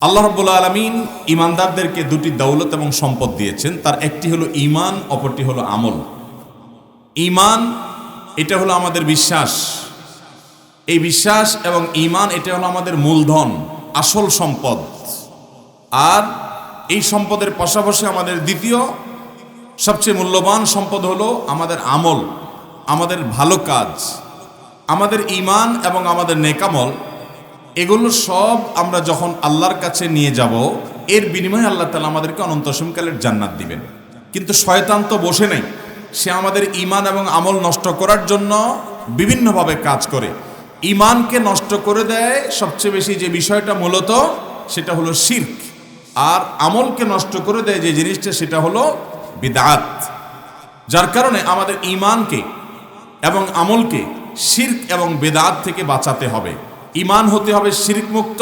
আল্লাহ রব্বুল আলমিন ইমানদারদেরকে দুটি দৌলত এবং সম্পদ দিয়েছেন। তার একটি হলো ইমান অপরটি হলো আমল। ইমান এটা হলো আমাদের বিশ্বাস। এই বিশ্বাস এবং ইমান এটা হলো আমাদের মূলধন, আসল সম্পদ। আর এই সম্পদের পাশাপাশি আমাদের দ্বিতীয়, সবচেয়ে মূল্যবান সম্পদ হলো আমাদের আমল, আমাদের ভালো কাজ, আমাদের ইমান এবং আমাদের নেকামল এগুলো সব আমরা যখন আল্লাহর কাছে নিয়ে যাব, এর বিনিময়ে আল্লাহ তালা আমাদেরকে অনন্ত অনন্তসমকালের জান্নাত দিবেন। কিন্তু শয়তান তো বসে নেই। সে আমাদের ইমান এবং আমল নষ্ট করার জন্য বিভিন্নভাবে কাজ করে। ইমানকে নষ্ট করে দেয় সবচেয়ে বেশি যে বিষয়টা মূলত, সেটা হলো শির্ক। আর আমলকে নষ্ট করে দেয় যে জিনিসটা, সেটা হলো বিদাত। যার কারণে আমাদের ইমানকে এবং আমলকে শির্ক এবং বেদাত থেকে বাঁচাতে হবে। ইমান হতে হবে শির্ক মুক্ত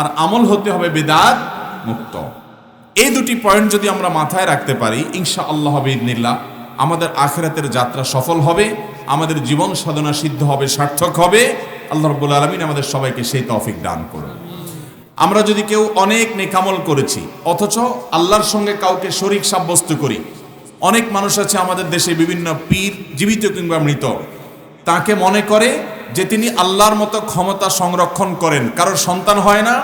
আর আমল হতে হবে বেদাত মুক্ত। এই দুটি পয়েন্ট যদি আমরা মাথায় রাখতে পারি ইনশা আল্লাহ হবে আমাদের আখেরাতের যাত্রা সফল হবে, আমাদের জীবন সাধনা সিদ্ধ হবে, সার্থক হবে। আল্লাহ রব্বুল আলমিন আমাদের সবাইকে সেই তফিক দান করুন। আমরা যদি কেউ অনেক নেকামল করেছি, অথচ আল্লাহর সঙ্গে কাউকে শরিক সাব্যস্ত করি, অনেক মানুষ আছে আমাদের দেশে বিভিন্ন পীর, জীবিত কিংবা মৃত, তাকে মনে করে যে তিনি আল্লাহর মতো ক্ষমতা সংরক্ষণ করেন। কারোর সন্তান হয় না,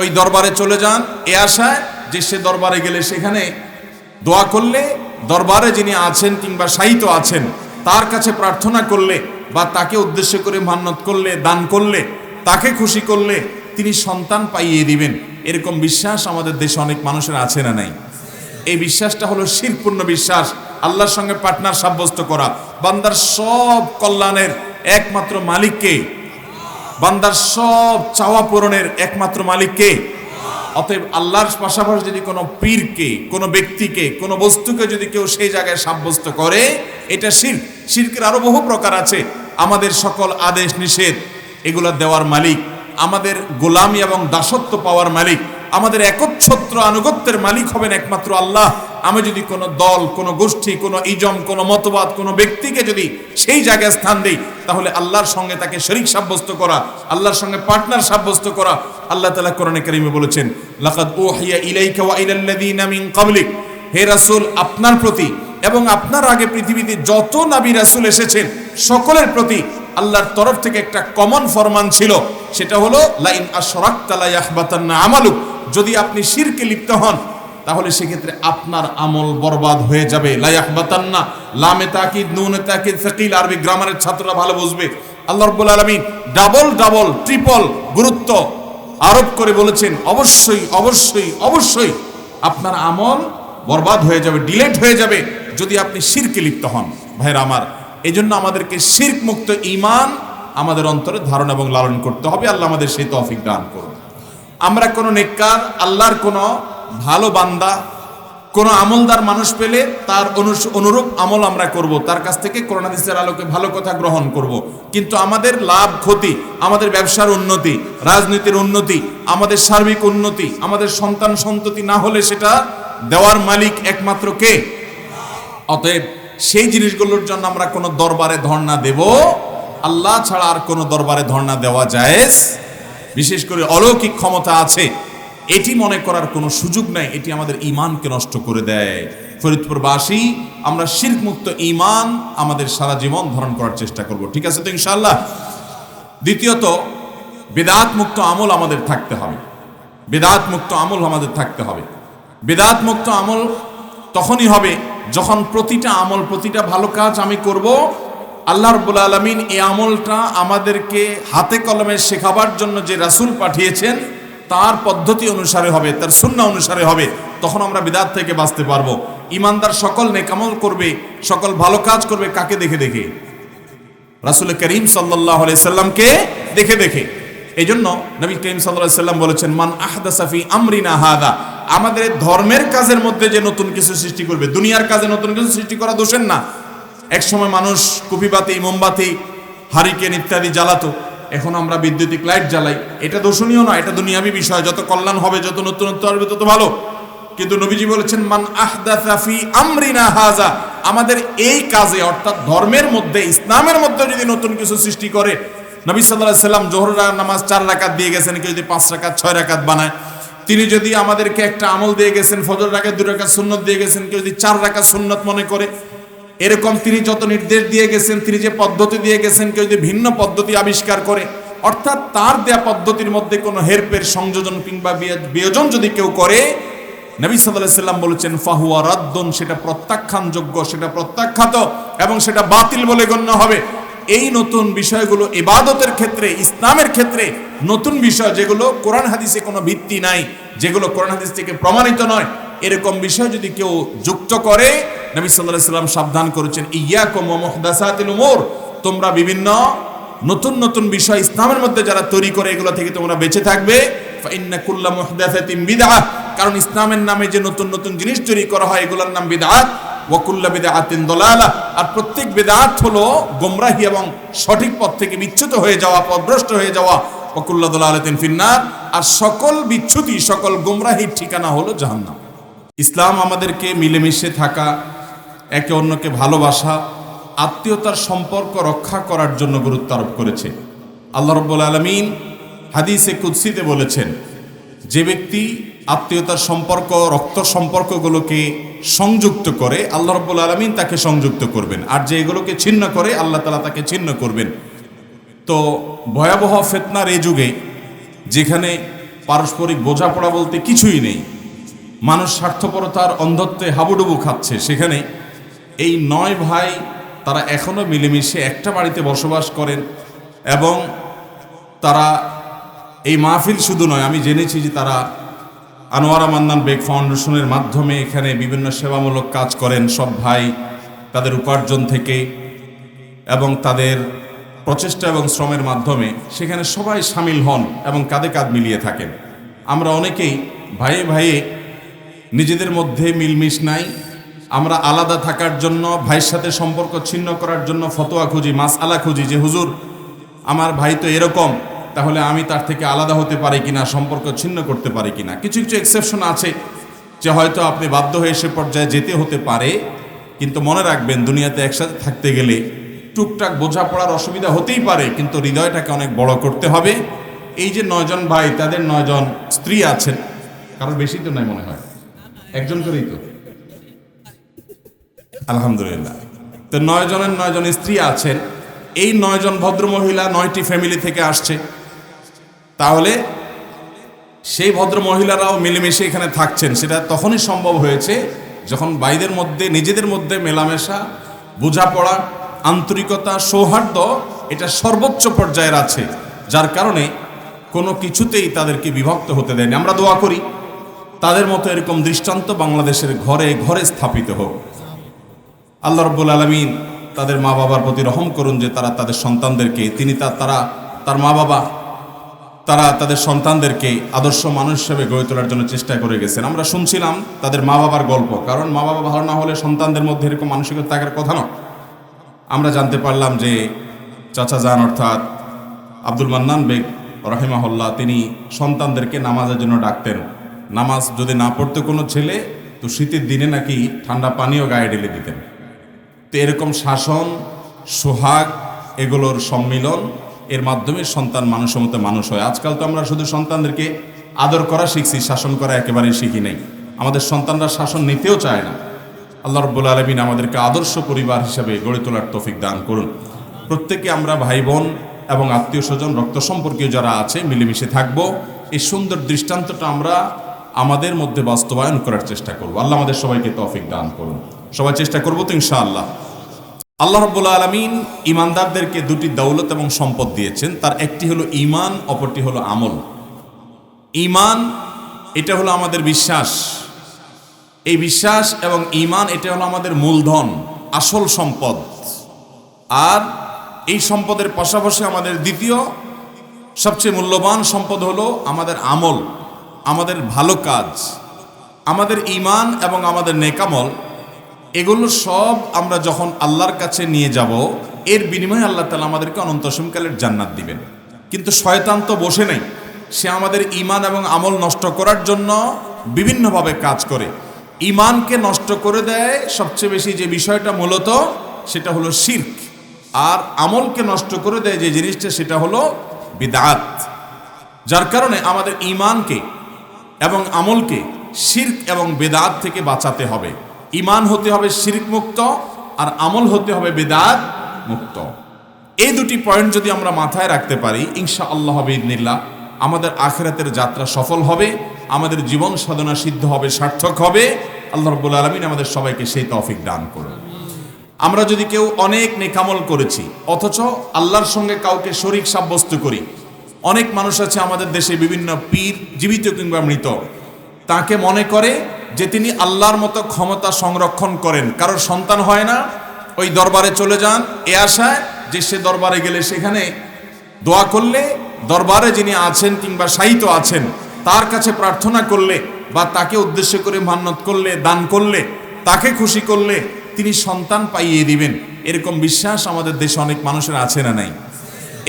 ওই দরবারে চলে যান, এ আশায় যে সে দরবারে গেলে সেখানে দোয়া করলে, দরবারে যিনি আছেন কিংবা সাহিত্য আছেন, তার কাছে প্রার্থনা করলে বা তাকে উদ্দেশ্য করে মান্যত করলে, দান করলে, তাকে খুশি করলে তিনি সন্তান পাইয়ে দিবেন। এরকম বিশ্বাস আমাদের দেশে অনেক মানুষের আছে না নাই? এই বিশ্বাসটা হলো শিরপূর্ণ বিশ্বাস, আল্লাহর সঙ্গে পার্টনার সাব্যস্ত করা, বান্দার সব কল্যাণের একমাত্র মালিককে বান্দার সব চাওয়া পূরণের একমাত্র মালিককে অতএব আল্লাহর পাশাপাশি যদি কোনো পীরকে কোনো ব্যক্তিকে কোনো বস্তুকে যদি কেউ সেই জায়গায় সাব্যস্ত করে, এটা শির শিরকের আরও বহু প্রকার আছে। আমাদের সকল আদেশ নিষেধ এগুলো দেওয়ার মালিক। আমাদের গোলামি এবং দাসত্ব পাওয়ার মালিক। আমাদের একচ্ছত্র আনুগত্যের মালিক হবেন একমাত্র আল্লাহ। আমি যদি কোনো দল, কোনো গোষ্ঠী, কোনো ইজম, কোনো মতবাদ, কোনো ব্যক্তিকে যদি সেই জায়গায় স্থান দেই, তাহলে আল্লাহর সঙ্গে তাকে শরিক সাব্যস্ত করা, আল্লাহর সঙ্গে পার্টনার সাব্যস্ত করা, আল্লাহ তালা কোরআনে কারিমে বলেছেন, লাকাদ উহিয়া ইলাইকা ওয়া ইলাল্লাযীনা মিন ক্বাবলিক। হে রাসূল, আপনার প্রতি এবং আপনার আগে পৃথিবীতে যত নবী রাসূল এসেছেন, সকলের প্রতি আল্লাহর তরফ থেকে একটা কমন ফরমান ছিল। সেটা হলো, লাইন আশরাকতা লা ইয়াহবাতান্না আমালুক। যদি আপনি শিরকে লিপ্ত হন তাহলে সেক্ষেত্রে আপনার আমল বরবাদ হয়ে যাবে। লায়াহবাতান্না লামে তাকিদ, নুনে তাকিদ, সাকিল, আরবি গ্রামারের ছাত্ররা ভালো বুঝবে। আল্লাহ রাব্বুল আলামিন ডাবল ডাবল, ট্রিপল গুরুত্ব আরোপ করে বলেছেন, অবশ্যই অবশ্যই অবশ্যই আপনার আমল বরবাদ হয়ে যাবে, ডিলেট হয়ে যাবে যদি আপনি শিরকে লিপ্ত হন। ভাইরা আমার এই জন্য আমাদেরকে শির্ক মুক্ত ইমান আমাদের অন্তরে ধারণা এবং লালন করতে হবে। আল্লাহ আমাদের সেই তৌফিক দান করুন। আমরা কোনো নেককার, আল্লাহর কোনো ভালো বান্দা, কোনো আমলদার মানুষ পেলে তার অনুরূপ আমল আমরা করব। তার কাছ থেকে করোনা করোনাদিসের আলোকে ভালো কথা গ্রহণ করব। কিন্তু আমাদের লাভ ক্ষতি, আমাদের ব্যবসার উন্নতি, রাজনীতির উন্নতি, আমাদের সার্বিক উন্নতি, আমাদের সন্তান সন্ততি না হলে সেটা দেওয়ার মালিক একমাত্র কে? অতএব সেই জিনিসগুলোর জন্য আমরা কোনো দরবারে ধর্ণা দেব। আল্লাহ ছাড়া আর কোনো দরবারে ধর্ণা দেওয়া যায় বিশেষ করে অলৌকিক ক্ষমতা আছে। এটি মনে করার কোনো সুযোগ নাই, এটি আমাদের ইমানকে নষ্ট করে দেয়। ফরিদপুরবাসী, আমরা শির্ক মুক্ত ইমান আমাদের সারা জীবন ধারণ করার চেষ্টা করব, ঠিক আছে তো ইনশাল্লাহ দ্বিতীয়ত বেদাত মুক্ত আমল আমাদের থাকতে হবে। বেদাত মুক্ত আমল আমাদের থাকতে হবে। বেদাত মুক্ত আমল তখনই হবে যখন প্রতিটা আমল, প্রতিটা ভালো কাজ আমি করব, আল্লাহ রব্বুল আলমিন এই আমলটা আমাদেরকে হাতে কলমে শেখাবার জন্য যে রাসূল পাঠিয়েছেন তার পদ্ধতি অনুসারে হবে, তার শূন্য অনুসারে হবে, তখন আমরা বিদাত থেকে বাঁচতে পারব। ইমানদার সকল নেকামল করবে, সকল ভালো কাজ করবে কাকে দেখে দেখে? রাসুল করিম সাল্লাহ সাল্লামকে দেখে দেখে। এই জন্য নবী করিম সাল্লাম বলেছেন, মান আহদা সাফি আমরিনা হাদা আমাদের ধর্মের কাজের মধ্যে যে নতুন কিছু সৃষ্টি করবে, দুনিয়ার কাজে নতুন কিছু সৃষ্টি করা দোষের না। এক সময় মানুষ কুপিবাতি মোমবাতি, হারিকেন ইত্যাদি জ্বালাতো। এখন আমরা বিদ্যুতিক লাইট জ্বালাই। এটা দোষণীয় না এটা দুনিয়াবি বিষয়। যত কল্যাণ হবে, যত নতুনত্ব আসবে, তত ভালো। কিন্তু নবীজি বলেছেন, মান আহদাথা ফি আমরিনা হাজা। আমাদের এই কাজে, অর্থাৎ ধর্মের মধ্যে, ইসলামের মধ্যে যদি নতুন কিছু সৃষ্টি করে, নবী আলাইহি সাল্লাম জোহর নামাজ চার রাকাত দিয়ে গেছেন, কেউ যদি পাঁচ রাকাত, ছয় রাকাত বানায়। তিনি যদি আমাদেরকে একটা আমল দিয়ে গেছেন, ফজর রাখা দু রাখা সুন্নত দিয়ে গেছেন, কেউ যদি চার রাখা সুন্নত মনে করে এরকম তিনি যত নির্দেশ দিয়ে গেছেন, তিনি যে পদ্ধতি দিয়ে গেছেন, কেউ যদি ভিন্ন পদ্ধতি আবিষ্কার করে, অর্থাৎ তার দেয়া পদ্ধতির মধ্যে কোনো হেরপের সংযোজন কিংবা বিয়োজন যদি কেউ করে, নবী সাল্লাহ সাল্লাম বলেছেন, ফাহুয়া রাদ্দন সেটা প্রত্যাখ্যানযোগ্য, সেটা প্রত্যাখ্যাত এবং সেটা বাতিল বলে গণ্য হবে। এই নতুন বিষয়গুলো ইবাদতের ক্ষেত্রে, ইসলামের ক্ষেত্রে নতুন বিষয় যেগুলো কোরআন হাদিসে কোনো ভিত্তি নাই, যেগুলো কোরআন হাদিস থেকে প্রমাণিত নয় এরকম বিষয় যদি কেউ যুক্ত করে, নবী সাল্লাহ সাল্লাম সাবধান করেছেন, ইয়াকুম মুহদাসাতিল উমুর তোমরা বিভিন্ন নতুন নতুন বিষয় ইসলামের মধ্যে যারা তৈরি করে, এগুলো থেকে তোমরা বেঁচে থাকবে। ফাইন্না কুল্লা মুহদাসাতিন বিদআহ, কারণ ইসলামের নামে যে নতুন নতুন জিনিস তৈরি করা হয়, এগুলোর নাম বিদআত। ওয়া কুল্লা বিদআতিন দলালা, আর প্রত্যেক বিদআত হলো গোমরাহি এবং সঠিক পথ থেকে বিচ্যুত হয়ে যাওয়া, পথভ্রষ্ট হয়ে যাওয়া। ওয়া কুল্লা দলালাতিন ফিন্নার, আর সকল বিচ্যুতি, সকল গোমরাহির ঠিকানা হলো জাহান্নাম। ইসলাম আমাদেরকে মিলেমিশে থাকা, একে অন্যকে ভালোবাসা, আত্মীয়তার সম্পর্ক রক্ষা করার জন্য গুরুত্ব আরোপ করেছে। আল্লাহ রব্বুল আলমিন হাদিসে কুৎসিতে বলেছেন, যে ব্যক্তি আত্মীয়তার সম্পর্ক, রক্ত সম্পর্কগুলোকে সংযুক্ত করে, আল্লাহ রব্বুল আলমিন তাকে সংযুক্ত করবেন। আর যে এগুলোকে ছিন্ন করে, আল্লাহ তালা তাকে ছিন্ন করবেন। তো ভয়াবহ ফেতনার এই যুগে, যেখানে পারস্পরিক বোঝাপড়া বলতে কিছুই নেই মানুষ স্বার্থপরতার অন্ধত্বে হাবুডুবু খাচ্ছে। সেখানে এই নয় ভাই তারা এখনও মিলেমিশে একটা বাড়িতে বসবাস করেন এবং তারা এই মাহফিল শুধু নয়, আমি জেনেছি যে তারা আনোয়ারা মান্নান বেগ ফাউন্ডেশনের মাধ্যমে এখানে বিভিন্ন সেবামূলক কাজ করেন, সব ভাই তাদের উপার্জন থেকে এবং তাদের প্রচেষ্টা এবং শ্রমের মাধ্যমে। সেখানে সবাই সামিল হন এবং কাঁধে কাঁধ মিলিয়ে থাকেন। আমরা অনেকেই ভাইয়ে ভাইয়ে নিজেদের মধ্যে মিলমিশ নাই। আমরা আলাদা থাকার জন্য, ভাইয়ের সাথে সম্পর্ক ছিন্ন করার জন্য ফতোয়া খুঁজি মাস আলা খুঁজি যে, হুজুর, আমার ভাই তো এরকম, তাহলে আমি তার থেকে আলাদা হতে পারি কিনা, সম্পর্ক ছিন্ন করতে পারি কিনা? কিছু কিছু এক্সেপশন আছে যে, হয়তো আপনি বাধ্য হয়ে সে পর্যায়ে যেতে হতে পারে, কিন্তু মনে রাখবেন দুনিয়াতে একসাথে থাকতে গেলে টুকটাক বোঝাপড়ার অসুবিধা হতেই পারে, কিন্তু হৃদয়টাকে অনেক বড় করতে হবে। এই যে নয়জন ভাই, তাদের নয়জন স্ত্রী আছেন, কারোর বেশি তো নাই মনে হয়। একজন করেই তো। আলহামদুলিল্লাহ। তো নয় জনের নয় জন স্ত্রী আছেন। এই নয় জন ভদ্র মহিলা নয়টি ফ্যামিলি থেকে আসছে। তাহলে সেই ভদ্র মহিলারাও মিলেমিশে এখানে থাকছেন। সেটা তখনই সম্ভব হয়েছে যখন বাইদের মধ্যে, নিজেদের মধ্যে মেলামেশা, বোঝাপড়া, আন্তরিকতা, সৌহার্দ্য, এটা সর্বোচ্চ পর্যায়ের আছে। যার কারণে কোনো কিছুতেই তাদেরকে বিভক্ত হতে দেয়নি। আমরা দোয়া করি। তাদের মতো এরকম দৃষ্টান্ত বাংলাদেশের ঘরে ঘরে স্থাপিত হোক। আল্লাহ রব্বুল আলমিন তাদের মা বাবার প্রতি রহম করুন যে তারা তাদের সন্তানদেরকে, তিনি তার তারা, তার মা বাবা তারা তাদের সন্তানদেরকে আদর্শ মানুষ হিসেবে গড়ে তোলার জন্য চেষ্টা করে গেছেন। আমরা শুনছিলাম তাদের মা বাবার গল্প, কারণ মা বাবা ভালো না হলে সন্তানদের মধ্যে এরকম মানসিকতা থাকার কথা না আমরা জানতে পারলাম যে চাচা যান অর্থাৎ আব্দুল মান্নান বেগ রহিমাহল্লা তিনি সন্তানদেরকে নামাজের জন্য ডাকতেন। নামাজ যদি না পড়তে কোনো ছেলে, তো শীতের দিনে নাকি ঠান্ডা পানীয় গায়ে ঢেলে দিতেন। তো এরকম শাসন, সোহাগ, এগুলোর সম্মিলন, এর মাধ্যমে সন্তান মানুষের মতো মানুষ হয়। আজকাল তো আমরা শুধু সন্তানদেরকে আদর করা শিখছি, শাসন করা একেবারেই শিখি নাই। আমাদের সন্তানরা শাসন নিতেও চায় না। আল্লাহ রব্বুল আলমিন আমাদেরকে আদর্শ পরিবার হিসাবে গড়ে তোলার তৌফিক দান করুন। প্রত্যেকে আমরা ভাই বোন এবং আত্মীয় স্বজন রক্ত সম্পর্কীয় যারা আছে, মিলেমিশে থাকব। এই সুন্দর দৃষ্টান্তটা আমরা আমাদের মধ্যে বাস্তবায়ন করার চেষ্টা করব। আল্লাহ আমাদের সবাইকে তৌফিক দান করুন। সবাই চেষ্টা করব তো ইনশাআল্লাহ। আল্লাহ রব্বুল আলমিন ইমানদারদেরকে দুটি দৌলত এবং সম্পদ দিয়েছেন। তার একটি হলো ইমান অপরটি হলো আমল। ইমান এটা হলো আমাদের বিশ্বাস। এই বিশ্বাস এবং ইমান এটা হলো আমাদের মূলধন, আসল সম্পদ। আর এই সম্পদের পাশাপাশি আমাদের দ্বিতীয়, সবচেয়ে মূল্যবান সম্পদ হলো আমাদের আমল। আমাদের ভালো কাজ, আমাদের ইমান এবং আমাদের নেকামল, এগুলো সব আমরা যখন আল্লাহর কাছে নিয়ে যাব, এর বিনিময়ে আল্লাহ তালা আমাদেরকে অনন্ত সময়কালের জান্নাত দিবেন। কিন্তু শয়তান তো বসে নেই। সে আমাদের ইমান এবং আমল নষ্ট করার জন্য বিভিন্নভাবে কাজ করে। ইমানকে নষ্ট করে দেয় সবচেয়ে বেশি যে বিষয়টা মূলত, সেটা হলো শির্ক। আর আমলকে নষ্ট করে দেয় যে জিনিসটা, সেটা হলো বিদাত। যার কারণে আমাদের ইমানকে এবং আমলকে শির্ক এবং বেদাত থেকে বাঁচাতে হবে। ইমান হতে হবে শির্ক মুক্ত আর আমল হতে হবে বেদাত মুক্ত এই দুটি পয়েন্ট যদি আমরা মাথায় রাখতে পারি ইনশা আল্লাহ হবে ইদনিল্লাহ আমাদের আখেরাতের যাত্রা সফল হবে, আমাদের জীবন সাধনা সিদ্ধ হবে, সার্থক হবে। আল্লাহ রব্বুল আলমিন আমাদের সবাইকে সেই তৌফিক দান করুন। আমরা যদি কেউ অনেক নেকামল করেছি, অথচ আল্লাহর সঙ্গে কাউকে শরিক সাব্যস্ত করি অনেক মানুষ আছে আমাদের দেশে বিভিন্ন পীর, জীবিত কিংবা মৃত। তাকে মনে করে যে তিনি আল্লাহর মতো ক্ষমতা সংরক্ষণ করেন। কারোর সন্তান হয় না, ওই দরবারে চলে যান। এ আশায় যে সে দরবারে গেলে সেখানে দোয়া করলে, দরবারে যিনি আছেন কিংবা সাহিত্য আছেন, তার কাছে প্রার্থনা করলে বা তাকে উদ্দেশ্য করে মান্যত করলে, দান করলে, তাকে খুশি করলে তিনি সন্তান পাইয়ে দিবেন। এরকম বিশ্বাস আমাদের দেশে অনেক মানুষের আছে না নাই?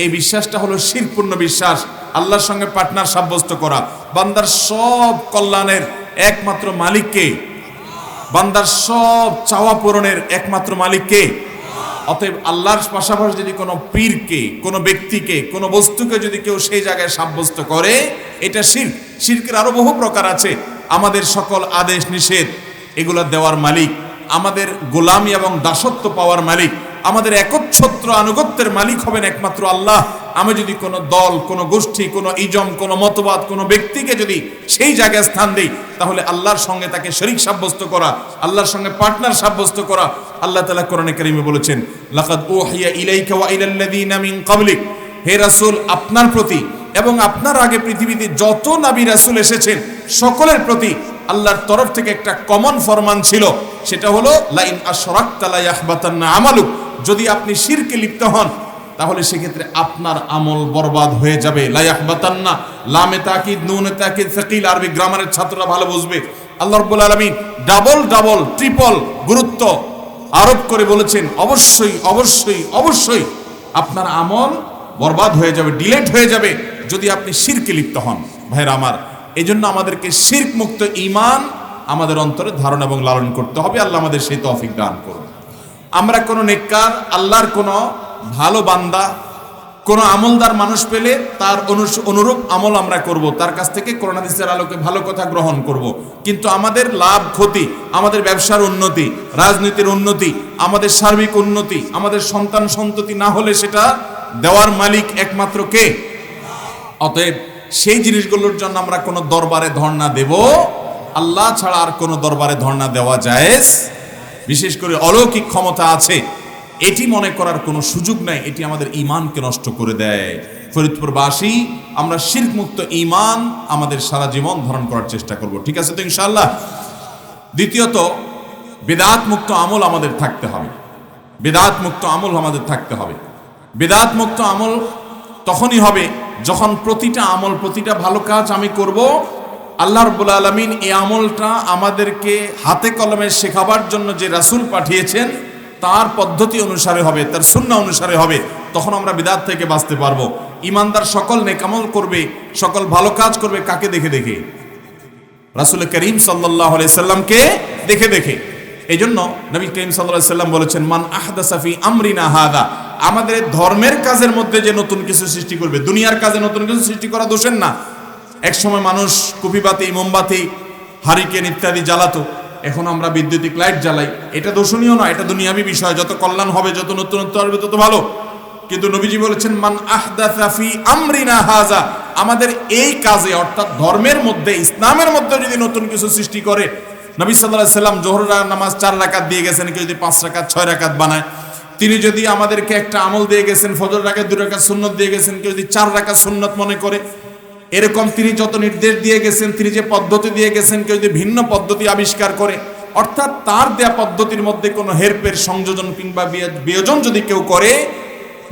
এই বিশ্বাসটা হলো শিরপূর্ণ বিশ্বাস, আল্লাহর সঙ্গে পার্টনার সাব্যস্ত করা। বান্দার সব কল্যাণের একমাত্র মালিককে বান্দার সব চাওয়া পূরণের একমাত্র মালিককে অতএব আল্লাহর পাশাপাশি যদি কোনো পীরকে কোনো ব্যক্তিকে কোনো বস্তুকে যদি কেউ সেই জায়গায় সাব্যস্ত করে, এটা শির শিরকের আরও বহু প্রকার আছে। আমাদের সকল আদেশ নিষেধ এগুলো দেওয়ার মালিক। আমাদের গোলামি এবং দাসত্ব পাওয়ার মালিক। আমাদের একচ্ছত্র আনুগত্যের মালিক হবেন একমাত্র আল্লাহ। আমি যদি কোনো দল, কোনো গোষ্ঠী, কোনো ইজম, কোনো মতবাদ, কোনো ব্যক্তিকে যদি সেই জায়গায় স্থান দেই, তাহলে আল্লাহর সঙ্গে তাকে শরিক সাব্যস্ত করা, আল্লাহর সঙ্গে পার্টনার সাব্যস্ত করা, আল্লাহ তালা কোরআনে কারিমে বলেছেন, লাকাদ ওহিয়া ইলাইকা ওয়া ইলাল্লাযীনা মিন হে রাসূল, আপনার প্রতি এবং আপনার আগে পৃথিবীতে যত নবী রাসূল এসেছেন, সকলের প্রতি আল্লাহর তরফ থেকে একটা কমন ফরমান ছিল। সেটা হলো, লাইন আশরাকতা লা ইয়াহবাতান্না আমালুক। যদি আপনি শিরকে লিপ্ত হন, তাহলে সেক্ষেত্রে আপনার আমল বরবাদ হয়ে যাবে। লায়াহবাতান্না লামে তাকিদ, নুনে তাকিদ, সাকিল। আরবি গ্রামারের ছাত্ররা ভালো বুঝবে। আল্লাহ রাব্বুল আলামিন ডাবল ডাবল ট্রিপল গুরুত্ব আরোপ করে বলেছেন, অবশ্যই অবশ্যই অবশ্যই আপনার আমল বরবাদ হয়ে যাবে ডিলেট হয়ে যাবে যদি আপনি শিরকে লিপ্ত হন। ভাইরা আমার এই জন্য আমাদেরকে শির্ক মুক্ত ইমান আমাদের অন্তরে ধারণা এবং লালন করতে হবে। আল্লাহ আমাদের সেই তৌফিক দান করুন। আমরা কোনো নেককার, আল্লাহর কোনো ভালো বান্দা, কোনো আমলদার মানুষ পেলে তার অনুরূপ আমল আমরা করব। তার কাছ থেকে করোনা করোনাদিসের আলোকে ভালো কথা গ্রহণ করব। কিন্তু আমাদের লাভ ক্ষতি, আমাদের ব্যবসার উন্নতি, রাজনীতির উন্নতি, আমাদের সার্বিক উন্নতি, আমাদের সন্তান সন্ততি না হলে সেটা দেওয়ার মালিক একমাত্র কে? অতএব সেই জিনিসগুলোর জন্য আমরা কোনো দরবারে ধর্ণা দেব। আল্লাহ ছাড়া আর কোনো দরবারে ধর্ণা দেওয়া জায়েজ। বিশেষ করে অলৌকিক ক্ষমতা আছে। এটি মনে করার কোনো সুযোগ নাই, এটি আমাদের ইমানকে নষ্ট করে দেয়। ফরিদপুরবাসী, আমরা শির্ক মুক্ত ইমান আমাদের সারা জীবন ধারণ করার চেষ্টা করব। ঠিক আছে তো ইনশাআল্লাহ? দ্বিতীয়ত বেদাত মুক্ত আমল আমাদের থাকতে হবে। বেদাত মুক্ত আমল আমাদের থাকতে হবে। বেদাত মুক্ত আমল তখনই হবে, যখন প্রতিটা আমল, প্রতিটা ভালো কাজ আমি করব, আল্লাহ রব্বুল আলমিন এই আমলটা আমাদেরকে হাতে কলমে শেখাবার জন্য যে রাসূল পাঠিয়েছেন, তার পদ্ধতি অনুসারে হবে, তার সুন্না অনুসারে হবে, তখন আমরা বিদাত থেকে বাঁচতে পারব। ইমানদার সকল নেকামল করবে, সকল ভালো কাজ করবে কাকে দেখে দেখে? রাসুল করিম সাল্লাহ সাল্লামকে দেখে দেখে। এই জন্য নবী করিম সাল্লাহ সাল্লাম বলেছেন, মান আহদা সাফি আমরিনা হাদা। আমাদের ধর্মের কাজের মধ্যে যে নতুন কিছু সৃষ্টি করবে, দুনিয়ার কাজে নতুন কিছু সৃষ্টি করা দোষের না। এক সময় মানুষ কুপিবাতি, মোমবাতি, হারিকেন ইত্যাদি জ্বালাতো, এখন আমরা বৈদ্যুতিক লাইট জ্বালাই। এটা দোষণীয় না এটা দুনিয়াবি বিষয়, যত কল্যাণ হবে, যত নতুনত্ব হবে তত ভালো। কিন্তু নবীজি বলেছেন, মান আহদাথা ফি আমরিনা হাজা আমাদের এই কাজে, অর্থাৎ ধর্মের মধ্যে, ইসলামের মধ্যে যদি নতুন কিছু সৃষ্টি করে, নবী আলাইহি সাল্লাম জোহর নামাজ চার রাকাত দিয়ে গেছেন, কেউ যদি পাঁচ রাকাত, ছয় রাকাত বানায় তিনি যদি আমাদেরকে একটা আমল দিয়ে গেছেন, ফজর রাকাত, দুই রাকাত সুন্নত দিয়ে গেছেন, কেউ যদি চার রাকাত সুন্নত মনে করে, এরকম তিনি যত নির্দেশ দিয়ে গেছেন, তিনি যে পদ্ধতি দিয়ে গেছেন, কেউ যদি ভিন্ন পদ্ধতি আবিষ্কার করে, অর্থাৎ তার দেয়া পদ্ধতির মধ্যে কোনো হেরপের সংযোজন কিংবা বিয়- বিয়োজন যদি কেউ করে,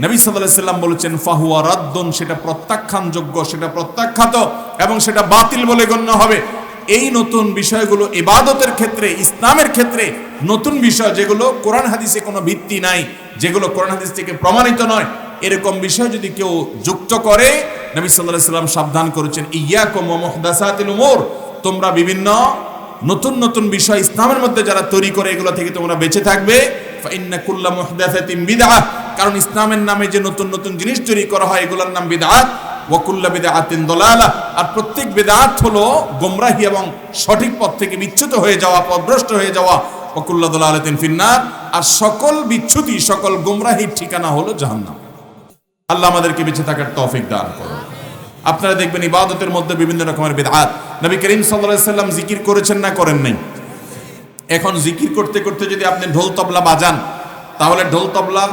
নবী সাল্লাহ সাল্লাম বলেছেন, ফাহুয়া রাদ্দন সেটা প্রত্যাখ্যানযোগ্য, সেটা প্রত্যাখ্যাত এবং সেটা বাতিল বলে গণ্য হবে। এই নতুন বিষয়গুলো ইবাদতের ক্ষেত্রে, ইসলামের ক্ষেত্রে নতুন বিষয় যেগুলো কোরআন হাদিসে কোনো ভিত্তি নাই, যেগুলো কোরআন হাদিস থেকে প্রমাণিত নয়, এরকম বিষয় যদি কেউ যুক্ত করে, নবী সাল্লাহ সাল্লাম সাবধান করেছেন, ইয়াকুম মুহদাসাতিল উমুর তোমরা বিভিন্ন নতুন নতুন বিষয় ইসলামের মধ্যে যারা তৈরি করে, এগুলো থেকে তোমরা বেঁচে থাকবে। কারণ ইসলামের নামে যে নতুন নতুন জিনিস তৈরি করা হয়, এগুলোর নাম বিদআত। ওয়াকুল্লা বেদে আতিন দলালা। আর প্রত্যেক বেদাত হলো গোমরাহি এবং সঠিক পথ থেকে বিচ্যুত হয়ে যাওয়া, পথভ্রষ্ট হয়ে যাওয়া। ওয়াকুল্লা দলালাতিন ফিন্নার। আর সকল বিচ্যুতি, সকল গোমরাহির ঠিকানা হলো জাহান্নাম। আল্লাহ আমাদেরকে বেঁচে থাকার তৌফিক দান করুন। আপনারা দেখবেন ইবাদতের মধ্যে বিভিন্ন রকমের বেদাত নবী করিম সাল্লাল্লাহু সাল্লাম জিকির করেছেন না করেন নাই? এখন জিকির করতে করতে যদি আপনি ঢোল তবলা বাজান, তাহলে ঢোল তবলা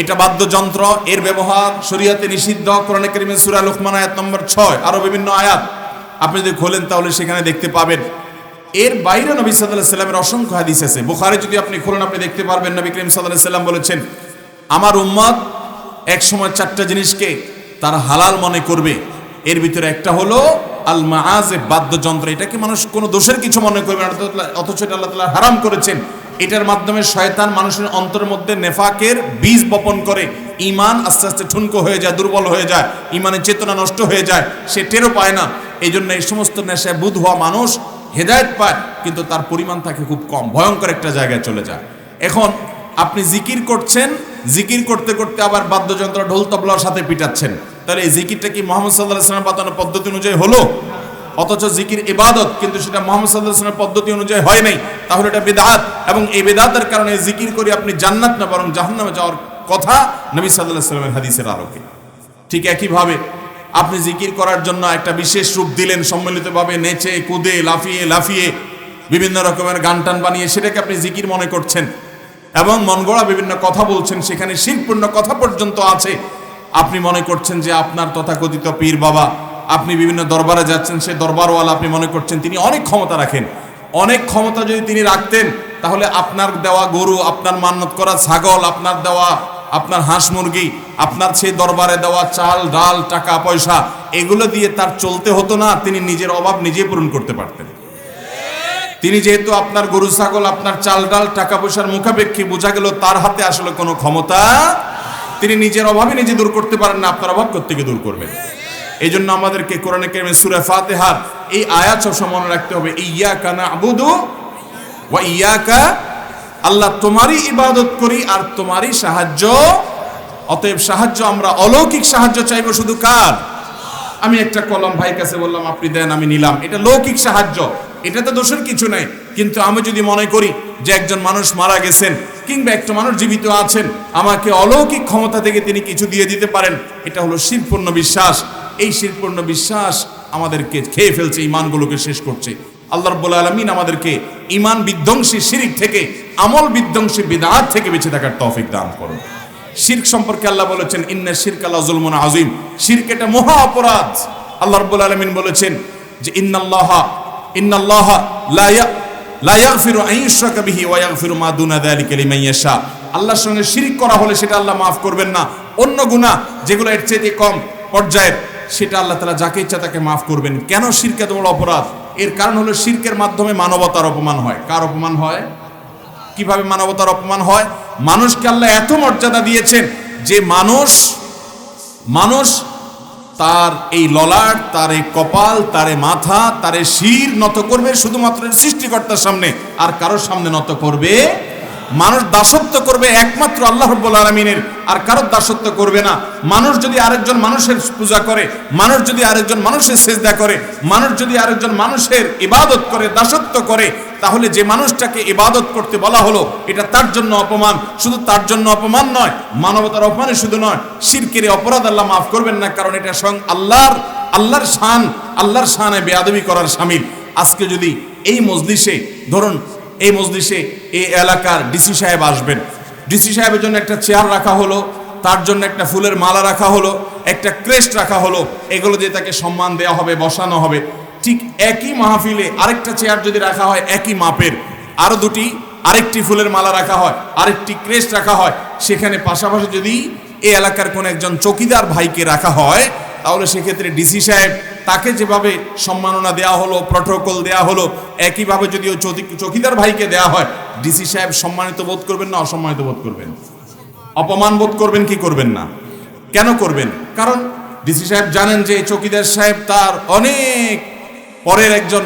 এটা বাদ্যযন্ত্র, এর ব্যবহার শরীয়তে নিষিদ্ধ, কোরআনে কারিমের সূরা লুকমান আয়াত নম্বর 6 আরও বিভিন্ন আয়াত। আপনি যদি খোলেন তাহলে সেখানে দেখতে পাবেন। এর বাইরে নবী আলাইহি সাল্লামের অসংখ্য হাদিস আছে। বুখারী যদি আপনি খোলেন, আপনি দেখতে পারবেন নবী করিম সাল্লাম বলেছেন, আমার উম্মত এক সময় চারটা জিনিসকে তারা হালাল মনে করবে। এর ভিতরে একটা হলো আল মাআজে বাদ্যযন্ত্র। এটাকে মানুষ কোনো দোষের কিছু মনে করবে না অথচ এটা আল্লাহ তাআলা হারাম করেছেন। এটার মাধ্যমে শয়তান মানুষের অন্তরের মধ্যে নেফাকের বীজ বপন করে। ইমান আস্তে আস্তে ঠুনকো হয়ে যায়, দুর্বল হয়ে যায় ইমানের চেতনা নষ্ট হয়ে যায়, সে টেরও পায় না। এই জন্য এই সমস্ত নেশায় বুধ হওয়া মানুষ হেদায়েত পায়, কিন্তু তার পরিমাণ থাকে খুব কম, ভয়ঙ্কর একটা জায়গায় চলে যায়। এখন আপনি জিকির করছেন, জিকির করতে করতে আবার বাদ্যযন্ত্র, ঢোল, তবলার সাথে পিটাচ্ছেন। তাহলে এই জিকিরটা কি মোহাম্মদ সাল্লাহ সাল্লামের বাতানোর পদ্ধতি অনুযায়ী হলো? অথচ জিকির ইবাদত, কিন্তু সেটা মোহাম্মদ সাল্লাহ সাল্লামের পদ্ধতি অনুযায়ী হয় নাই। তাহলে এটা বেদাত। এবং এই বেদাতের কারণে জিকির করে আপনি জান্নাত না, বরং জাহান্নামে যাওয়ার কথা নবী সাল্লাহ সাল্লামের হাদিসের আলোকে। ঠিক একইভাবে আপনি জিকির করার জন্য একটা বিশেষ রূপ দিলেন, সম্মিলিতভাবে নেচে, কুদে, লাফিয়ে লাফিয়ে বিভিন্ন রকমের গান টান বানিয়ে সেটাকে আপনি জিকির মনে করছেন। এবং মন গড়া বিভিন্ন কথা বলছেন, সেখানে শিরপূর্ণ কথা পর্যন্ত আছে। আপনি মনে করছেন যে আপনার তথাকথিত পীর বাবা আপনি বিভিন্ন দরবারে যাচ্ছেন, সে দরবারওয়ালা আপনি মনে করছেন তিনি অনেক ক্ষমতা রাখেন। অনেক ক্ষমতা যদি তিনি রাখতেন, তাহলে আপনার দেওয়া গরু, আপনার মান্নত করা ছাগল, আপনার দেওয়া, আপনার হাঁস মুরগি, আপনার সেই দরবারে দেওয়া চাল, ডাল, টাকা, পয়সা, এগুলো দিয়ে তার চলতে হতো না, তিনি নিজের অভাব নিজে পূরণ করতে পারতেন। তিনি যেহেতু আপনার গরু, ছাগল, আপনার চাল, ডাল, টাকা, পয়সার মুখাপেক্ষী, বোঝা গেল তার হাতে আসলে কোনো ক্ষমতা তিনি নিজের অভাবে নিজে দূর করতে পারেন না, আপনার অভাব থেকে দূর করবেন? এই জন্য আমাদেরকে কোরআনে কেমে সুরে ফাতেহার এই আয়াত সব মনে রাখতে হবে ইয়া কানা আবুদু ওয়া কা আল্লাহ তোমারই ইবাদত করি আর তোমারই সাহায্য। অতএব সাহায্য আমরা অলৌকিক সাহায্য চাইব শুধু কার? আমি একটা কলম ভাই কাছে বললাম, আপনি দেন, আমি নিলাম। এটা লৌকিক সাহায্য, এটা তো দোষের কিছু নাই। কিন্তু আমি যদি মনে করি যে একজন মানুষ মারা গেছেন কিংবা একটা মানুষ জীবিত আছেন, আমাকে অলৌকিক ক্ষমতা থেকে তিনি কিছু দিয়ে দিতে পারেন, এটা হলো শিরপূর্ণ বিশ্বাস। এই শিরপূর্ণ বিশ্বাস আমাদেরকে খেয়ে ফেলছে ইমানগুলোকে শেষ করছে। আল্লাহ রব্বুল আলমিন আমাদেরকে ইমান বিধ্বংসী শিরিক থেকে, আমল বিধ্বংসী বিদাত থেকে বেঁচে থাকার তৌফিক দান করুন। শির্ক সম্পর্কে আল্লাহ বলেছেন, ইন্না শিরক আল্লাহ জুলমুন আজিম শিরক এটা মহা অপরাধ। আল্লাহ রাব্বুল আলামিন বলেছেন যে, ইন্নাল্লাহ ইন্নাল্লাহ লা ইয়া লা ইয়াগফিরু আন ইউশরাকা বিহি ওয়া ইয়াগফিরু মা দুনা যালিকা লিমান ইয়াশা। আল্লাহর সঙ্গে শিরিক করা হলে সেটা আল্লাহ মাফ করবেন না। অন্য গুনাহ যেগুলো এর চেয়ে কম পর্যায়ের সেটা আল্লাহ তাআলা যাকে ইচ্ছা তাকে মাফ করবেন। কেন শিরক এত বড় অপরাধ? এর কারণ হলো শিরকের মাধ্যমে মানবতার অপমান হয়। কার অপমান হয়? কীভাবে মানবতার অপমান হয়? মানুষকে আল্লাহ এত মর্যাদা দিয়েছেন যে মানুষ মানুষ তার এই ললাট, তার এই কপাল, তার মাথা, তার শির নত করবে শুধুমাত্র সৃষ্টিকর্তার সামনে। আর কারোর সামনে নত করবে মানুষ দাসত্ব করবে একমাত্র আল্লাহ রব্বুল আলমিনের, আর কারোর দাসত্ব করবে না। মানুষ যদি আরেকজন মানুষের পূজা করে, মানুষ যদি আরেকজন মানুষের সেজদা করে, মানুষ যদি আরেকজন মানুষের ইবাদত করে, দাসত্ব করে, তাহলে যে মানুষটাকে ইবাদত করতে বলা হলো, এটা তার জন্য অপমান। শুধু তার জন্য অপমান নয়, মানবতার অপমানে শুধু নয়, শিরকের অপরাধ আল্লাহ মাফ করবেন না, কারণ এটা স্বয়ং আল্লাহর আল্লাহর শান, আল্লাহর শানে বেয়াদবি করার সামিল আজকে যদি এই মজলিসে, ধরুন এই মজলিসে এই এলাকার ডিসি সাহেব আসবেন। ডিসি সাহেবের জন্য একটা চেয়ার রাখা হলো, তার জন্য একটা ফুলের মালা রাখা হলো, একটা ক্রেস্ট রাখা হলো, এগুলো দিয়ে তাকে সম্মান দেওয়া হবে, বসানো হবে। ঠিক একই মাহফিলে আরেকটা চেয়ার যদি রাখা হয়, একই মাপের। আরও দুটি, আরেকটি ফুলের মালা রাখা হয়, আরেকটি ক্রেস্ট রাখা হয়। সেখানে পাশাপাশি যদি এ এলাকার কোনো একজন চকিদার ভাইকে রাখা হয়, তাহলে সেক্ষেত্রে ডিসি সাহেব তাকে যেভাবে সম্মাননা দেওয়া হলো প্রটোকল দেওয়া হলো, একইভাবে যদি ওই চৌকি- চৌকিদার ভাইকে দেওয়া হয়, ডিসি সাহেব সম্মানিত বোধ করবেন না, অসম্মানিত বোধ করবেন? অপমান বোধ করবেন কি করবেন না? কেন করবেন? কারণ ডিসি সাহেব জানেন যে চৌকিদার সাহেব তার অনেক পরের একজন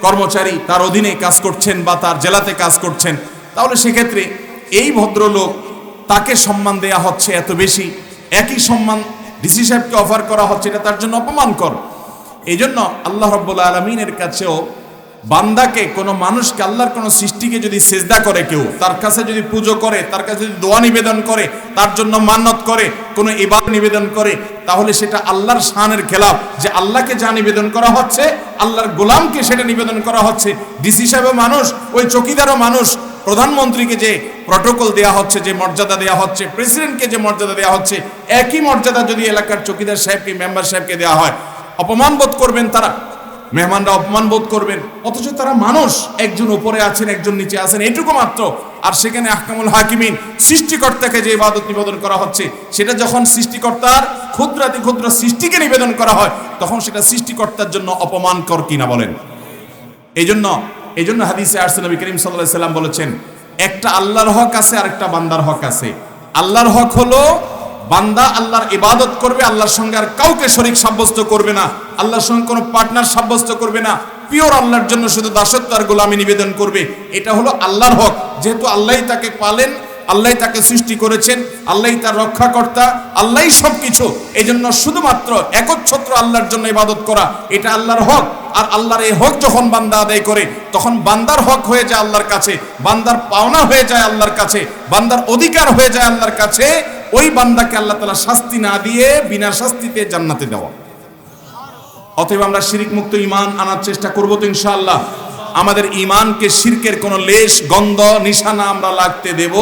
কর্মচারী, তার অধীনে কাজ করছেন বা তার জেলাতে কাজ করছেন। তাহলে সেক্ষেত্রে এই ভদ্রলোক তাকে সম্মান দেয়া হচ্ছে এত বেশি, একই সম্মান ডিসি সাহেবকে অফার করা হচ্ছে, এটা তার জন্য অপমানকর। এই জন্য আল্লাহ রব্বুল আলমিনের কাছেও বান্দাকে, কোনো মানুষকে, আল্লাহর কোনো সৃষ্টিকে যদি সেজদা করে কেউ, তার কাছে যদি পুজো করে, তার কাছে যদি দোয়া নিবেদন করে, তার জন্য মান্নত করে, কোনো ইবাদ নিবেদন করে, তাহলে সেটা আল্লাহর শানের খেলাফ। যে আল্লাহকে যা নিবেদন করা হচ্ছে, আল্লাহর গোলামকে সেটা নিবেদন করা হচ্ছে। ডিসি সাহেব মানুষ, ওই চকিদারও মানুষ, প্রধানমন্ত্রীকে যে প্রটোকল দেয়া হচ্ছে, যে মর্যাদা দেয়া হচ্ছে, প্রেসিডেন্টকে যে মর্যাদা দেওয়া হচ্ছে, একই মর্যাদা যদি এলাকার চকিদার সাহেবকে, মেম্বার সাহেবকে দেওয়া হয় অপমান বোধ করবেন তারা। মেহমানরা অপমান বোধ করবেন। অথচ তারা মানুষ। একজন উপরে আছেন, একজন নিচে আছেন। এটুকু মাত্র। আর সেখানে আহকামুল হাকিমিন সৃষ্টিকর্তাকে যে ইবাদত নিবেদন করা হচ্ছে, সেটা যখন সৃষ্টিকর্তার ক্ষুদ্রাতি ক্ষুদ্র সৃষ্টিকে নিবেদন করা হয়, তখন সেটা সৃষ্টিকর্তার জন্য অপমানকর কিনা বলেন? এই জন্য এই জন্য হাদিসে আরসে নবী করিম সাল্লাহ সাল্লাম বলেছেন, একটা আল্লাহর হক আছে আর একটা বান্দার হক আছে। আল্লাহর হক হলো বান্দা আল্লাহর ইবাদত করবে, আল্লাহর সঙ্গে আর কাউকে শরিক সাব্যস্ত করবে না। আল্লাহর সঙ্গে কোনো পার্টনার সাব্যস্ত করবে না। পিওর আল্লাহর জন্য শুধু দাসত্ব আর গোলামি নিবেদন করবে। এটা হলো আল্লাহর হক। যেহেতু আল্লাহ তাকে পালেন আল্লাহ তাকে সৃষ্টি করেছেন আল্লাহ তার রক্ষাকর্তা আল্লাহ সব কিছু এই জন্য শুধুমাত্র একচ্ছত্র আল্লাহর জন্য ইবাদত করা, এটা আল্লাহর হক। আর আল্লাহর এই হক যখন বান্দা আদায় করে, তখন বান্দার হক হয়ে যায় আল্লাহর কাছে, বান্দার পাওনা হয়ে যায় আল্লাহর কাছে, বান্দার অধিকার হয়ে যায় আল্লাহর কাছে ওই বান্দাকে আল্লাহ তালা শাস্তি না দিয়ে বিনা শাস্তিতে জান্নাতে দেওয়া। অতএব আমরা শিরিক মুক্ত ইমান আনার চেষ্টা করব তো ইনশাআল্লাহ। আমাদের ইমানকে শিরকের কোনো লেশ, গন্ধ, নিশানা আমরা লাগতে দেব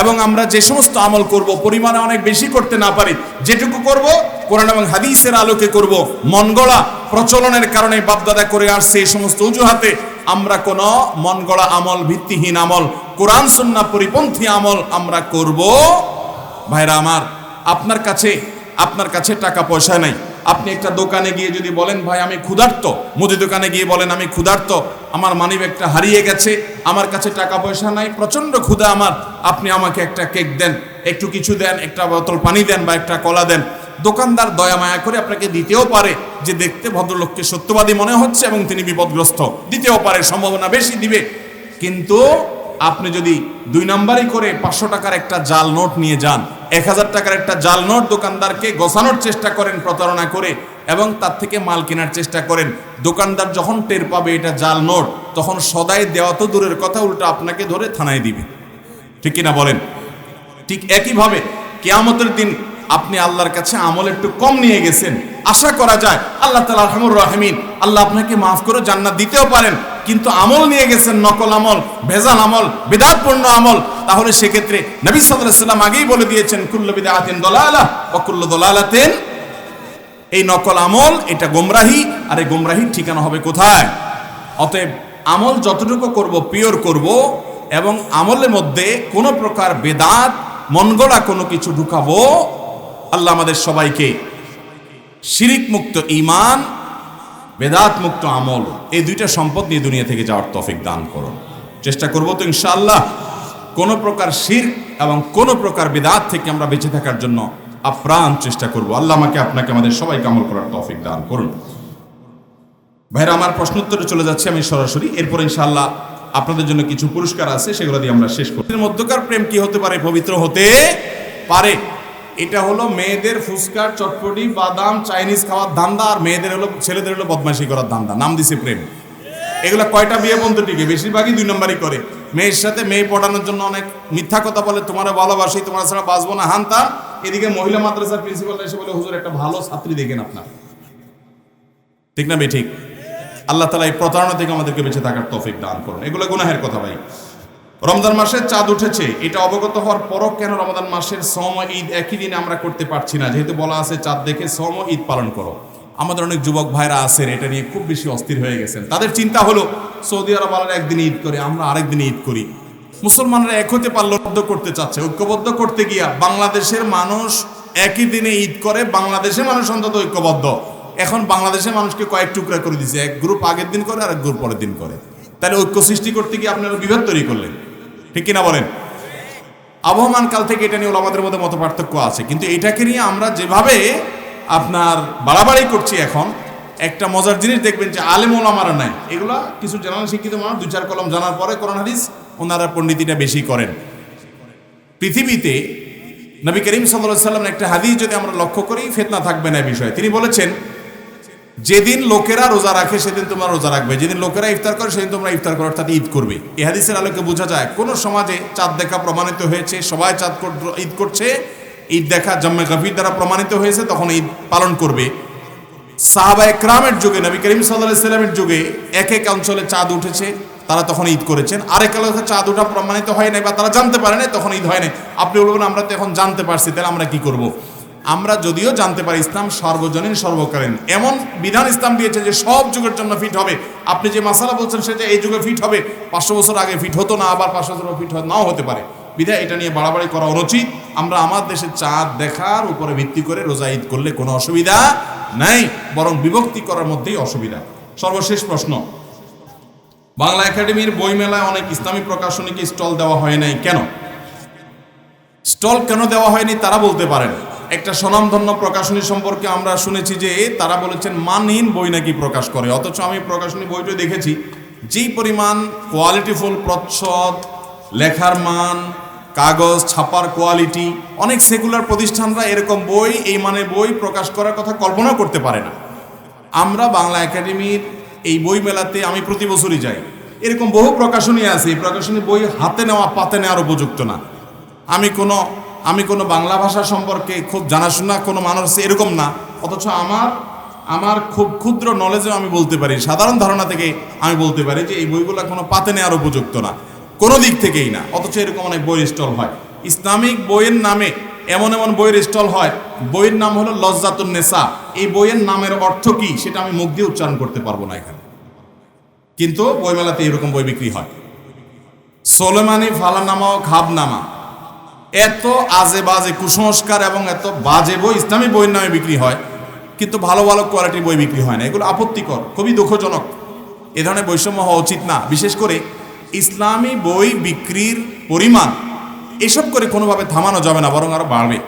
এবং আমরা যে সমস্ত আমল করব, পরিমাণে অনেক বেশি করতে না পারি, যেটুকু করব, কোরআন এবং হাদিসের আলোকে করব। মনগড়া প্রচলনের কারণে বাপদাদা করে আসছে এই সমস্ত অজুহাতে। আমরা কোন মনগড়া আমল, ভিত্তিহীন আমল, কোরআন সুন্না পরিপন্থী আমল আমরা করব ভাইরা আমার, আপনার কাছে আপনার কাছে টাকা পয়সা নাই। আপনি একটা দোকানে গিয়ে যদি বলেন, ভাই, আমি ক্ষুধার্ত। মুদি দোকানে গিয়ে বলেন, আমি ক্ষুধার্ত। আমার মানি ব্যাগটা হারিয়ে গেছে। আমার কাছে টাকা পয়সা নাই। প্রচণ্ড ক্ষুধা আমার। আপনি আমাকে একটা কেক দেন, একটু কিছু দেন, একটা বোতল পানি দেন বা একটা কলা দেন। দোকানদার দয়া মায়া করে আপনাকে দিতেও পারে যে দেখতে ভদ্রলোককে সত্যবাদী মনে হচ্ছে এবং তিনি বিপদগ্রস্ত। দিতেও পারে, সম্ভাবনা বেশি দিবে। কিন্তু আপনি যদি দুই নাম্বারই করে পাঁচশো টাকার একটা জাল নোট নিয়ে যান, এক হাজার টাকার একটা জাল নোট দোকানদারকে গোছানোর চেষ্টা করেন, প্রতারণা করে এবং তার থেকে মাল কেনার চেষ্টা করেন। দোকানদার যখন টের পাবে এটা জাল নোট, তখন সদাই দেওয়া তো দূরের কথা, উল্টো আপনাকে ধরে থানায় দিবে। ঠিক কিনা বলেন? ঠিক একইভাবে কেয়ামতের দিন আপনি আল্লাহর কাছে আমল একটু কম নিয়ে গেছেন। আশা করা যায় আল্লাহ তালা রহমুর রাহমিন, আল্লাহ আপনাকে মাফ করে জান্নাত দিতেও পারেন। কিন্তু আমল নিয়ে গেছেন, নকল আমল, ভেজাল আমল, বেদাতপূর্ণ আমল, তাহলে সেক্ষেত্রে নবী সাল্লাম আগেই বলে দিয়েছেন, কুল্ল বিদাতিন দলালা অকুল্ল দলালাতেন। এই নকল আমল, এটা গোমরাহি, আর এই গোমরাহির ঠিকানা হবে কোথায়? অতএব আমল যতটুকু করব, পিওর করব, এবং আমলের মধ্যে কোনো প্রকার বেদাত মনগড়া কোনো কিছু ঢুকাবো, আল্লাহ আমাদের সবাইকে শিরিক মুক্ত ইমান বেদাত মুক্ত আমল, এই দুইটা সম্পদ নিয়ে দুনিয়া থেকে যাওয়ার তফিক দান করুন। চেষ্টা করব তো ইনশাআল্লাহ কোনো প্রকার শির এবং কোনো প্রকার বেদাত থেকে আমরা বেঁচে থাকার জন্য আপ্রাণ চেষ্টা করব। আল্লাহ আমাকে আপনাকে আমাদের সবাইকে আমল করার তফিক দান করুন। ভাইরা, আমার প্রশ্ন উত্তরে চলে যাচ্ছে আমি সরাসরি। এরপর ইনশাআল্লাহ আপনাদের জন্য কিছু পুরস্কার আছে, সেগুলো দিয়ে আমরা শেষ করি মধ্যকার প্রেম কি হতে পারে? পবিত্র হতে পারে। এটা হলো মেয়েদের ফুচকার চটপটি, বাদাম, চাইনিজ খাওয়ার ধান্দা আর মেয়েদের হলো, ছেলেদের হলো বদমাশি করার ধান্দা। নাম দিছে প্রেম। এগুলো কয়টা বিয়ে বন্ধু টিকে? বেশিরভাগই দুই নম্বরই করে। মেয়ের সাথে মেয়ে পড়ানোর জন্য অনেক মিথ্যা কথা বলে, তোমার ভালোবাসি, তোমার ছাড়া বাঁচবো না। হানতা এদিকে মহিলা মাদ্রাসার প্রিন্সিপাল এসে বলে, হুজুর, একটা ভালো ছাত্রী দেখেন আপনার। ঠিক না বে, ঠিক? আল্লাহ তালা এই প্রতারণা থেকে আমাদেরকে বেঁচে থাকার তৌফিক দান করুন। এগুলো গুনাহের কথা ভাই। রমজান মাসের চাঁদ উঠেছে, এটা অবগত হওয়ার পরও কেন রমজান মাসের সম ঈদ একই দিনে আমরা করতে পারছি না? যেহেতু বলা আছে চাঁদ দেখে সম ঈদ পালন করো। আমাদের অনেক যুবক ভাইরা আছেন, এটা নিয়ে খুব বেশি অস্থির হয়ে গেছেন। তাদের চিন্তা হলো, সৌদি আরব আলাদা একদিন ঈদ করে, আমরা আরেক দিনে ঈদ করি। মুসলমানরা এক হতে পারল বদ্ধ করতে চাচ্ছে। ঐক্যবদ্ধ করতে গিয়া বাংলাদেশের মানুষ একই দিনে ঈদ করে, বাংলাদেশের মানুষ অন্তত ঐক্যবদ্ধ। এখন বাংলাদেশের মানুষকে কয়েক টুকরা করে দিছে। এক গ্রুপ আগের দিন করে আর এক গ্রুপ পরের দিন করে। তাহলে ঐক্য সৃষ্টি করতে গিয়ে আপনারা বিভেদ তৈরি করলেন। ঠিক কিনা বলেন? আবহমান কাল থেকে এটা নিয়ে আমাদের মধ্যে মত পার্থক্য আছে। কিন্তু এটাকে নিয়ে আমরা যেভাবে আপনার বাড়াবাড়ি করছি এখন, একটা মজার জিনিস দেখবেন যে আলেম ওলামারা নাই। এগুলা কিছু জানান শিক্ষিত মানুষ দু চার কলম জানার পরে কোরআন হাদিস ওনারা পণ্ডিতিটা বেশি করেন। পৃথিবীতে নবী করিম সাল্লাহ সাল্লামের একটা হাদিস যদি আমরা লক্ষ্য করি, ফেতনা থাকবে না বিষয়ে। তিনি বলেছেন যেদিন লোকেরা রোজা রাখে, সেদিন তোমরা রোজা রাখবে। যেদিন লোকেরা ইফতার করে, সেদিন তোমরা ইফতার করো, অর্থাৎ ঈদ করবে। এই হাদিসের আলোকে বোঝা যায়, কোন সমাজে চাঁদ দেখা প্রমাণিত হয়েছে, সবাই চাঁদ ঈদ করছে, ঈদ দেখা জম্মে গফির দ্বারা প্রমাণিত হয়েছে, তখন ঈদ পালন করবে। সাহাবা একরামের যুগে, নবী করিম সাল্লাহ যুগে এক এক অঞ্চলে চাঁদ উঠেছে, তারা তখন ঈদ করেছেন। আরেক এলাকায় চাঁদ ওঠা প্রমাণিত হয় নাই বা তারা জানতে পারে নাই, তখন ঈদ হয় নাই। আপনি বলবেন, আমরা তো এখন জানতে পারছি, তাহলে আমরা কি করব। আমরা যদিও জানতে পারি ইসলাম সর্বজনীন, সর্বকালীন। এমন বিধান ইসলাম দিয়েছে যে সব যুগের জন্য ফিট হবে। আপনি যে মাসালা বলছেন সেটা এই যুগে ফিট হবে। পাঁচশো বছর আগে ফিট হতো না, আবার পাঁচশো বছর ফিট নাও হতে পারে। বিধায় এটা নিয়ে বাড়াবাড়ি করা অনুচিত। আমরা আমার দেশে চাঁদ দেখার উপরে ভিত্তি করে রোজা ঈদ করলে কোনো অসুবিধা নাই, বরং বিভক্তি করার মধ্যেই অসুবিধা। সর্বশেষ প্রশ্ন। বাংলা একাডেমির বইমেলায় অনেক ইসলামী প্রকাশনীকে স্টল দেওয়া হয় নাই কেন? স্টল কেন দেওয়া হয়নি তারা বলতে পারেন। একটা স্বনামধন্য প্রকাশনী সম্পর্কে আমরা শুনেছি যে তারা বলেছেন, মানহীন বই নাকি প্রকাশ করে? অথচ আমি প্রকাশনী বইটা দেখেছি, যেই পরিমাণ কোয়ালিটিফুল প্রচ্ছদ, লেখার মান, কাগজ, ছাপার কোয়ালিটি অনেক সেকুলার প্রতিষ্ঠানরা এরকম বই, এই মানে বই প্রকাশ করার কথা কল্পনা করতে পারে না। আমরা বাংলা একাডেমির এই বই মেলাতে আমি প্রতি বছরই যাই। এরকম বহু প্রকাশনী আছে, এই প্রকাশনী বই হাতে নেওয়া, পাতে নেওয়ার উপযুক্ত না। আমি কোনো আমি কোনো বাংলা ভাষা সম্পর্কে খুব জানাশোনা, কোনো মানুষ এরকম না। অথচ আমার আমার খুব ক্ষুদ্র নলেজেও আমি বলতে পারি, সাধারণ ধারণা থেকে আমি বলতে পারি যে এই বইগুলো কোনো পাতে নেওয়ার উপযুক্ত না, কোনো দিক থেকেই না। অথচ এরকম অনেক বইয়ের স্টল হয়। ইসলামিক বইয়ের নামে এমন এমন বইয়ের স্টল হয়, বইয়ের নাম হলো লজ্জাতুন নেসা এই বইয়ের নামের অর্থ কি সেটা আমি মুখ দিয়ে উচ্চারণ করতে পারব না এখানে। কিন্তু বইমেলাতে এরকম বই বিক্রি হয়। সোলেমানি ফালানামা ও খাবনামা। এত আজে বাজে কুসংস্কার এবং এত বাজে বই, ইসলামী বইয়ের নামে বিক্রি হয়, কিন্তু ভালো ভালো কোয়ালিটির বই বিক্রি হয় না। এগুলো আপত্তিকর, খুবই দুঃখজনক। এ ধরনের বৈষম্য হওয়া উচিত না। বিশেষ করে ইসলামী বই বিক্রির পরিমাণ, এসব করে কোনোভাবে থামানো যাবে না, বরং আরও বাড়বে।